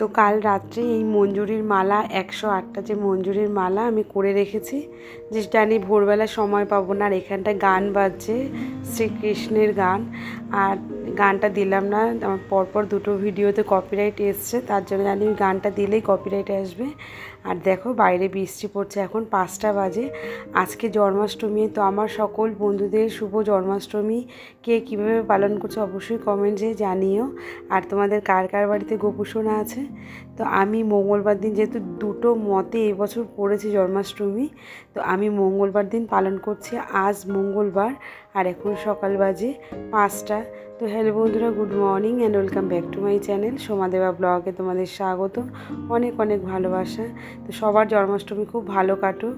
তো কাল রাত্রে এই মঞ্জুরির মালা, একশো আটটা যে মঞ্জুরির মালা আমি করে রেখেছি, যে জানি ভোরবেলা সময় পাবো না আর এখানটায় গান বাজছে, শ্রীকৃষ্ণের গান। আর গানটা দিলাম না, আমার পরপর দুটো ভিডিওতে কপিরাইট এসছে, তার জন্য জানি গানটা দিলেই কপিরাইট আসবে। আর দেখো বাইরে বৃষ্টি পড়ছে, এখন পাঁচটা বাজে। আজকে জন্মাষ্টমী, তো আমার সকল বন্ধুদের শুভ জন্মাষ্টমী। কে কীভাবে পালন করছে অবশ্যই কমেন্টে জানিও। আর তোমাদের কার কার বাড়িতে গোপুসোনা আছে? তো আমি মঙ্গলবার দিন যেহেতু দুটো মতে এবছর পড়েছে জন্মাষ্টমী, তো আমি মঙ্গলবার দিন পালন করছি। আজ মঙ্গলবার, আর এখন সকাল বাজে পাঁচটা। তো হ্যালো বন্ধুরা, good morning and welcome back to my channel Somadeva ব্লগে তোমাদের স্বাগত। অনেক অনেক ভালোবাসা। তো সবার জন্মাষ্টমী খুব ভালো কাটুক।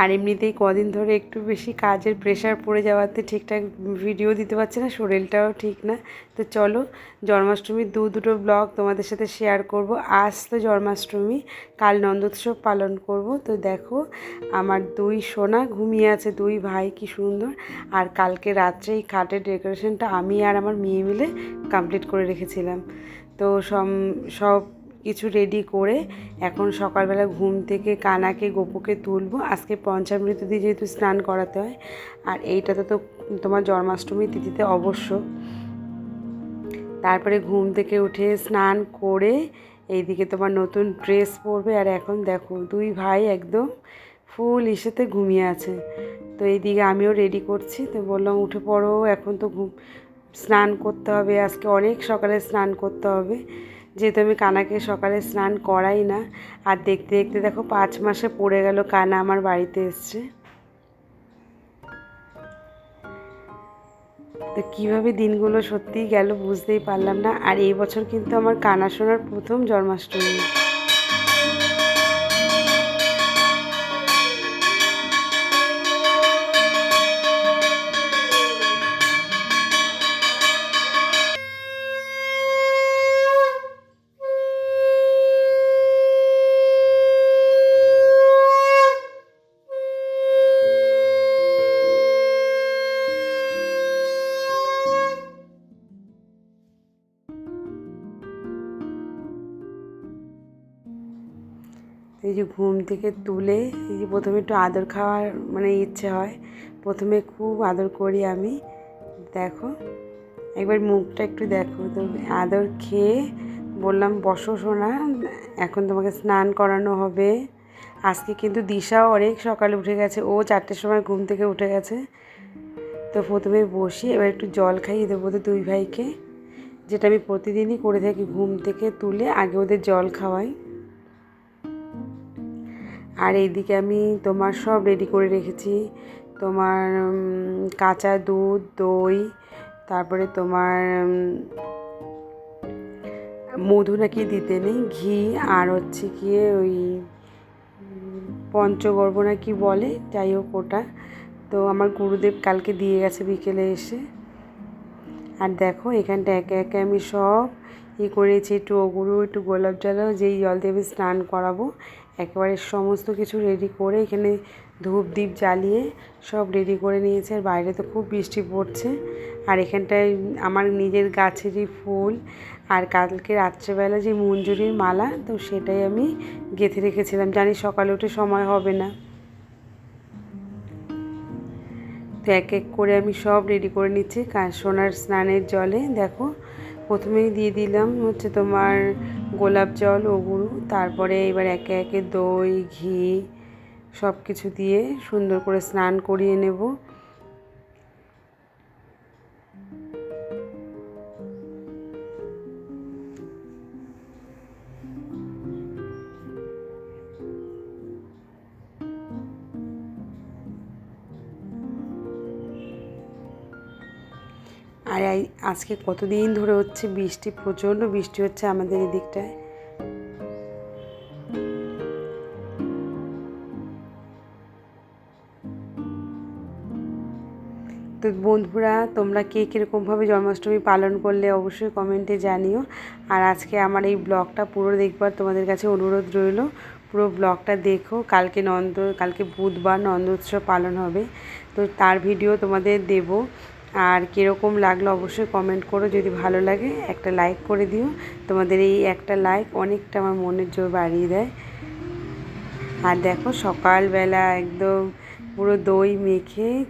আর এমনিতেই কদিন ধরে একটু বেশি কাজের প্রেশার পড়ে যাওয়াতে ঠিকঠাক ভিডিও দিতে পারছে না, শরীরটাও ঠিক না। তো চলো, জন্মাষ্টমীর দু দুটো ব্লগ তোমাদের সাথে শেয়ার করব। আজ তো জন্মাষ্টমী, কাল নন্দোৎসব পালন করব। তো দেখো, আমার দুই সোনা ঘুমিয়ে আছে, দুই ভাই কি সুন্দর। আর কালকে রাত্রে এই খাটের ডেকোরেশনটা আমি আর আমার মেয়ে মিলে কমপ্লিট করে রেখেছিলাম। তো সব সব কিছু রেডি করে এখন সকালবেলা ঘুম থেকে কানাকে, গোপুকে তুলবো। আজকে পঞ্চামৃত দিয়ে যেহেতু স্নান করাতে হয়, আর এইটাতে তো তোমার জন্মাষ্টমী তিথিতে অবশ্য। তারপরে ঘুম থেকে উঠে স্নান করে এইদিকে তোমার নতুন ড্রেস পরবে, আর এখন দেখো দুই ভাই একদম ফুল ইসেতে ঘুমিয়ে আছে। তো এইদিকে আমিও রেডি করছি, তো বললাম উঠে পড়ো, এখন তো ঘুম, স্নান করতে হবে, আজকে অনেক সকালে স্নান করতে হবে। যেহেতু আমি কানাকে সকালে স্নান করাই না, আর দেখতে দেখতে দেখো পাঁচ মাসে পড়ে গেল কানা আমার বাড়িতে এসছে। তো কীভাবে দিনগুলো সত্যিই গেল বুঝতেই পারলাম না, আর এই বছর কিন্তু আমার কানা শোনার প্রথম জন্মাষ্টমী। ঘুম থেকে তুলে প্রথমে একটু আদর খাওয়ার মানে ইচ্ছে হয়, প্রথমে খুব আদর করি আমি। দেখো, একবার মুখটা একটু দেখো, তো আদর খেয়ে বললাম, বসো শোনা এখন তোমাকে স্নান করানো হবে। আজকে কিন্তু দিশাও অনেক সকালে উঠে গেছে, ও চারটের সময় ঘুম থেকে উঠে গেছে। তো প্রথমে বসি, এবার একটু জল খাইয়ে দেবো তো দুই ভাইকে, যেটা আমি প্রতিদিনই করে থাকি ঘুম থেকে তুলে, আগে ওদের জল খাওয়াই। আর এইদিকে আমি তোমার সব রেডি করে রেখেছি। তোমার কাঁচা দুধ, দই, তারপরে তোমার মধু নাকি দিতে নেই, ঘি আর হচ্ছে গিয়ে ওই, পঞ্চগর্ভ না কি বলে, যাই হোক ওটা। তো আমার গুরুদেব কালকে দিয়ে গেছে বিকেলে এসে। আর দেখো এখানটা একে একে আমি সব ই করেছি, একটু ওগুলো একটু গোলাপ জলও, যেই জল দিয়ে আমি স্নান করাবো। একেবারে সমস্ত কিছু রেডি করে এখানে ধূপ দ্বীপ জ্বালিয়ে সব রেডি করে নিয়েছে। আর বাইরে তো খুব বৃষ্টি পড়ছে। আর এখানটায় আমার নিজের গাছেরই ফুল। আর কালকে রাত্রেবেলা যে মঞ্জুরির মালা, তো সেটাই আমি গেঁথে রেখেছিলাম। জানি সকালে উঠে সময় হবে না। তো এক এক করে আমি সব রেডি করে নিচ্ছি। সোনার স্নানের জলে, দেখো প্রথমেই দিয়ে দিলাম হচ্ছে তোমার গোলাপ জল ও গুঁড়ো তারপরে এবার একে একে দই, ঘি সব কিছু দিয়ে সুন্দর করে স্নান করিয়ে নেব। আর আজকে কতদিন ধরে হচ্ছে বৃষ্টি, প্রচণ্ড বৃষ্টি হচ্ছে আমাদের এদিকটায়। তো বন্ধুরা, তোমরা কে কীরকমভাবে জন্মাষ্টমী পালন করলে অবশ্যই কমেন্টে জানিও। আর আজকে আমার এই ব্লগটা পুরো দেখবার তোমাদের কাছে অনুরোধ রইল, পুরো ব্লগটা দেখো। কালকে নন্দ, কালকে বুধবার নন্দোৎসব পালন হবে। তো তার ভিডিও তোমাদের দেব। আর কীরকম লাগল অবশ্যই কমেন্ট করো। যদি ভালো লাগে, একটা লাইক করে দিও। তোমাদের এই একটা লাইক অনেকটা আমার মনের জোর বাড়িয়ে দেয়। আর দেখো সকালবেলা একদম পুরো দই মেখে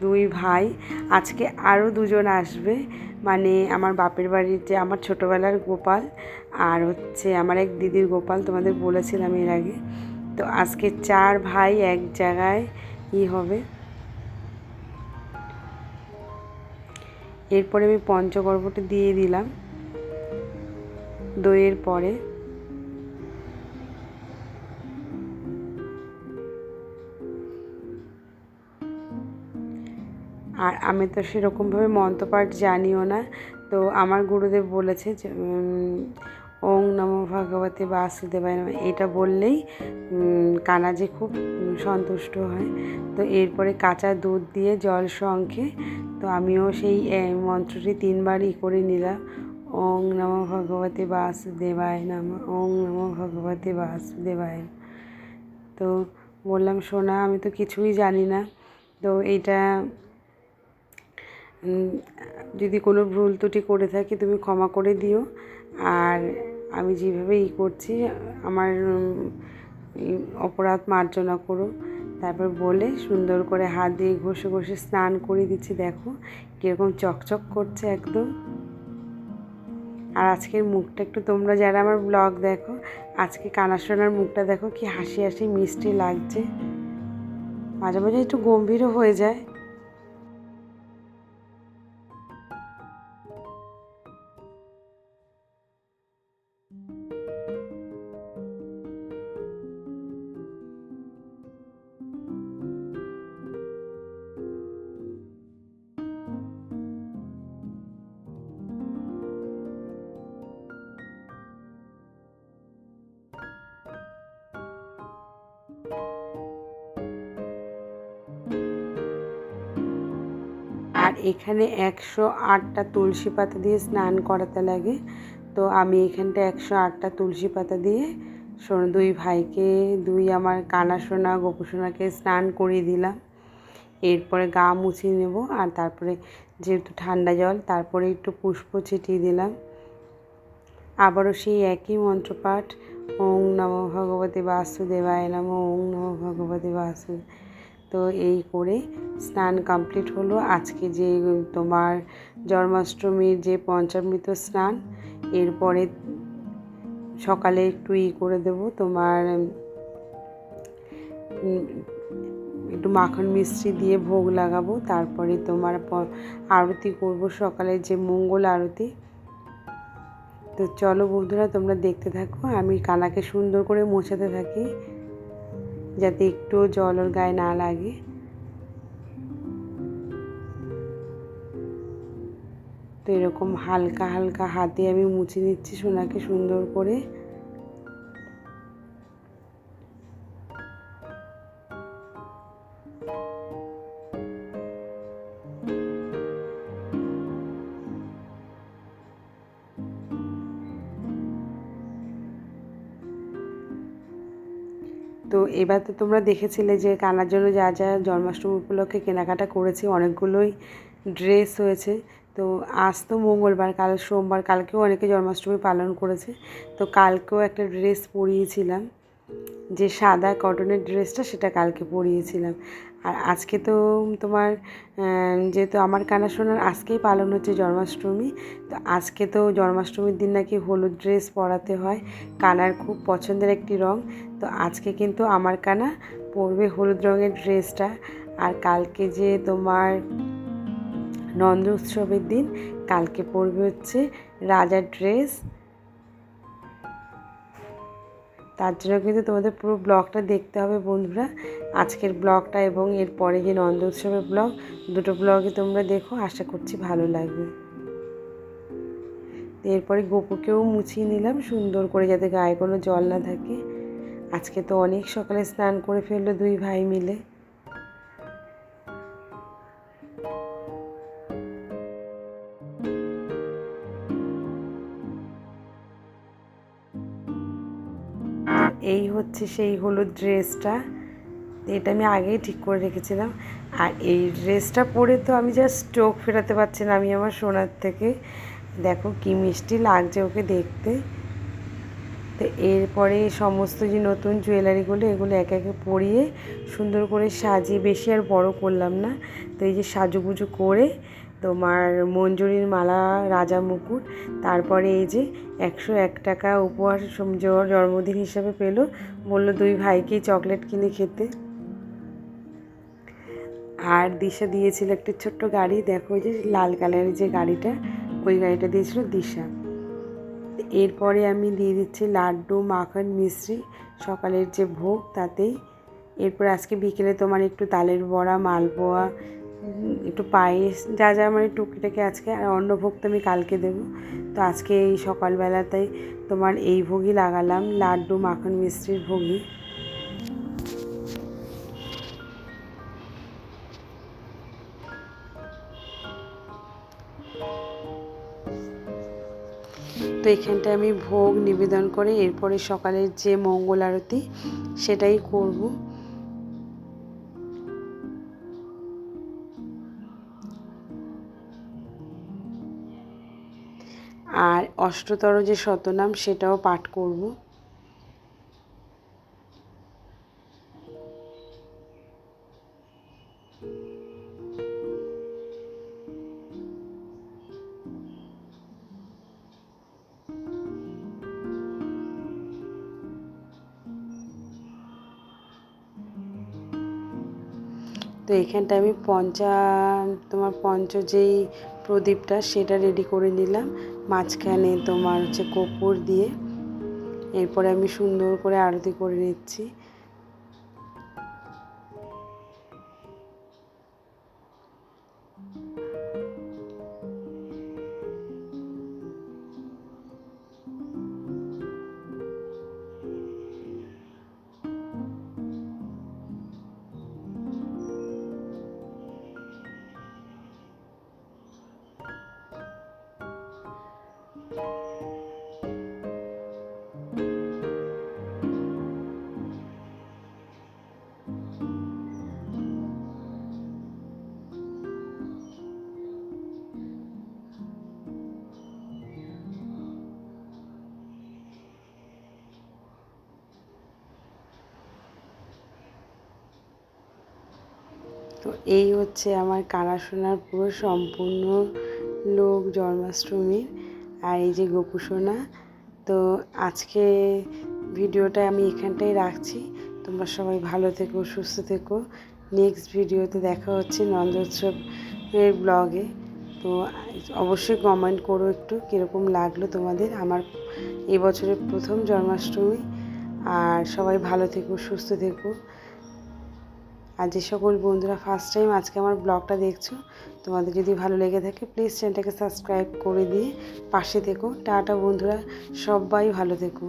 দুই ভাই, আজকে আরও দুজন আসবে। মানে আমার বাপের বাড়ির যে আমার ছোটোবেলার গোপাল আর হচ্ছে আমার এক দিদির গোপাল, তোমাদের বলেছিলাম এর আগে। তো আজকে চার ভাই এক জায়গায় ই হবে? এরপরে আমি পঞ্চগর্ভটা দিয়ে দিলাম। দইয়ের পরে। আর আমি তো সেরকমভাবে মন্ত্রপাঠ জানিও না। তো আমার গুরুদেব বলেছে যে ওং নম ভগবতী বাসুদেবায় নম। এটা বললেই কানাজি খুব সন্তুষ্ট হয়। তো এরপরে কাঁচা দুধ দিয়ে জল শঙ্খে তো আমিও সেই মন্ত্রটি তিনবারই করে নিলাম। ওং নম ভগবতী বাসুদেবায় নম। ওং নম ভগবতী বাসুদেবায় তো বললাম শোনা আমি তো কিছুই জানি না। তো এইটা যদি কোনো ভুল ত্রুটি করে থাকি, তুমি ক্ষমা করে দিও। আর আমি যেভাবে ই করছি, আমার অপরাধ মার্জনা করো। তারপর বলে সুন্দর করে হাত দিয়ে ঘষে ঘষে স্নান করে দিচ্ছি, দেখো কীরকম চকচক করছে একদম। আর আজকের মুখটা একটু তোমরা যারা আমার ব্লগ দেখো, আজকে কানাসোনার মুখটা দেখো কি হাসি হাসি মিষ্টি লাগছে। মাঝে মাঝে একটু গম্ভীরও হয়ে যায়। এখানে একশো আটটা তুলসী পাতা দিয়ে স্নান করাতে লাগে। তো আমি এখানটা একশো আটটা তুলসী পাতা দিয়ে দুই ভাইকে, দুই আমার কানা সোনা গোপু সোনাকে স্নান করিয়ে দিলাম। এরপরে গা মুছিয়ে নেব আর তারপরে যেহেতু ঠান্ডা জল, তারপরে একটু পুষ্প ছিটিয়ে দিলাম। আবারও সেই একই মন্ত্রপাঠ ওং নম ভগবতী বাসুদেবায় নম ওং নম ভগবতী বাসু তো এই করে স্নান কমপ্লিট হলো। আজকে যে তোমার জন্মাষ্টমীর যে পঞ্চামৃত স্নান, এরপরে সকালে একটু ই করে দেব তোমার একটু মাখন মিষ্টি দিয়ে ভোগ লাগাবো। তারপরে তোমার আরতি করব সকালে যে মঙ্গল আরতি। তো চলো বন্ধুরা, তোমরা দেখতে থাকো। আমি কানাকে সুন্দর করে মোছাতে থাকি। যাতে একটু জল ওর গায়ে না লাগে। তো এরকম হালকা হালকা হাতে আমি মুছে নিচ্ছি সোনাকে সুন্দর করে। এবার তো তোমরা দেখেছিলে যে কানার জন্য যা যা জন্মাষ্টমী উপলক্ষে কেনাকাটা করেছি, অনেকগুলোই ড্রেস হয়েছে। তো আজ তো মঙ্গলবার, কাল সোমবার, কালকেও অনেকে জন্মাষ্টমী পালন করেছে। তো কালকেও একটা ড্রেস পরিয়েছিলাম। যে সাদা কটনের ড্রেসটা সেটা কালকে পরিয়েছিলাম। আর আজকে তো তোমার যেহেতু আমার কানা শোনার আজকেই পালন হচ্ছে জন্মাষ্টমী, তো আজকে তো জন্মাষ্টমীর দিন নাকি হলুদ ড্রেস পরাতে হয়, কানার খুব পছন্দের একটি রং, তো আজকে কিন্তু আমার কানা পরবে হলুদ রঙের ড্রেসটা আর কালকে যে তোমার নন্দ উৎসবের দিন, কালকে পরবে হচ্ছে রাজার ড্রেস তার জন্য কিন্তু তোমাদের পুরো ব্লগটা দেখতে হবে বন্ধুরা। আজকের ব্লগটা এবং এর পরে যে নন্দ উৎসবের ব্লগ, দুটো ব্লগে তোমরা দেখো, আশা করছি ভালো লাগবে। এরপরে গোপুকেও মুছিয়ে নিলাম, সুন্দর করে যাতে গায়ে কোনো জল না থাকে। আজকে তো অনেক সকালে স্নান করে ফেলল দুই ভাই মিলে। হচ্ছে সেই হলুদ ড্রেসটা। এটা আমি আগেই ঠিক করে রেখেছিলাম। আর এই ড্রেসটা পরে তো আমি জাস্ট চোখ ফেরাতে পারছি না আমি আমার সোনার থেকে। দেখো কি মিষ্টি লাগছে ওকে দেখতে। তো এরপরে সমস্ত যে নতুন জুয়েলারিগুলো, এগুলো একে একে পরিয়ে সুন্দর করে সাজিয়ে, বেশি আর বড় করলাম না। তো এই যে সাজুগুজু করে তোমার মঞ্জুরির মালা, রাজা মুকুট, তারপরে এই যে একশো এক টাকা উপহার জন্মদিন হিসাবে পেল, বলল, দুই ভাইকেই চকলেট কিনে খেতে। আর দিশা দিয়েছিল একটা ছোট্ট গাড়ি, দেখো যে লাল কালারের যে গাড়িটা, ওই গাড়িটা দিয়েছিল দিশা। এরপরে আমি দিয়ে দিচ্ছি লাড্ডু, মাখন মিশ্রি সকালের যে ভোগ তাতেই। এরপর আজকে বিকেলে তোমার একটু তালের বড়া, মালপোয়া একটু পায়েস, যা যা মানে টুকিটাকি আজকে, আর অন্য ভোগ তো আমি কালকে দেবো। তো আজকে এই সকালবেলাতেই তোমার এই ভোগই লাগালাম, লাড্ডু, মাখন মিষ্টির ভোগই। তো এখানটায় আমি ভোগ নিবেদন করে এরপরে সকালের যে মঙ্গল আরতি, সেটাই করব। আর অষ্টতর যে শতনাম সেটাও পাঠ করব। তো এখানটা আমি পঞ্চা, তোমার পঞ্চ যেই প্রদীপটা, সেটা রেডি করে নিলাম। মাঝখানে তোমার হচ্ছে কপুর দিয়ে এরপরে আমি সুন্দর করে আরতি করে নিচ্ছি। তো এই হচ্ছে আমার কানাসোনার পুরো সম্পূর্ণ লোক জন্মাষ্টমীর আর এই যে গোপুসোনা তো আজকে ভিডিওটা আমি এখানটাই রাখছি। তোমরা সবাই ভালো থেকো, সুস্থ থেকো। নেক্সট ভিডিওতে দেখা হচ্ছে নন্দোৎসবের ব্লগে তো অবশ্যই কমেন্ট করো একটু, কীরকম লাগল তোমাদের আমার এবছরের প্রথম জন্মাষ্টমী। আর সবাই ভালো থেকো, সুস্থ থেকো। আর যে সকল বন্ধুরা ফার্স্ট টাইম আজকে আমার ব্লগটা দেখছ, তোমাদের যদি ভালো লেগে থাকে প্লিজ চ্যানেলটাকে সাবস্ক্রাইব করে দিয়ে পাশে থেকো। টাটা বন্ধুরা, সবাই ভালো থেকো।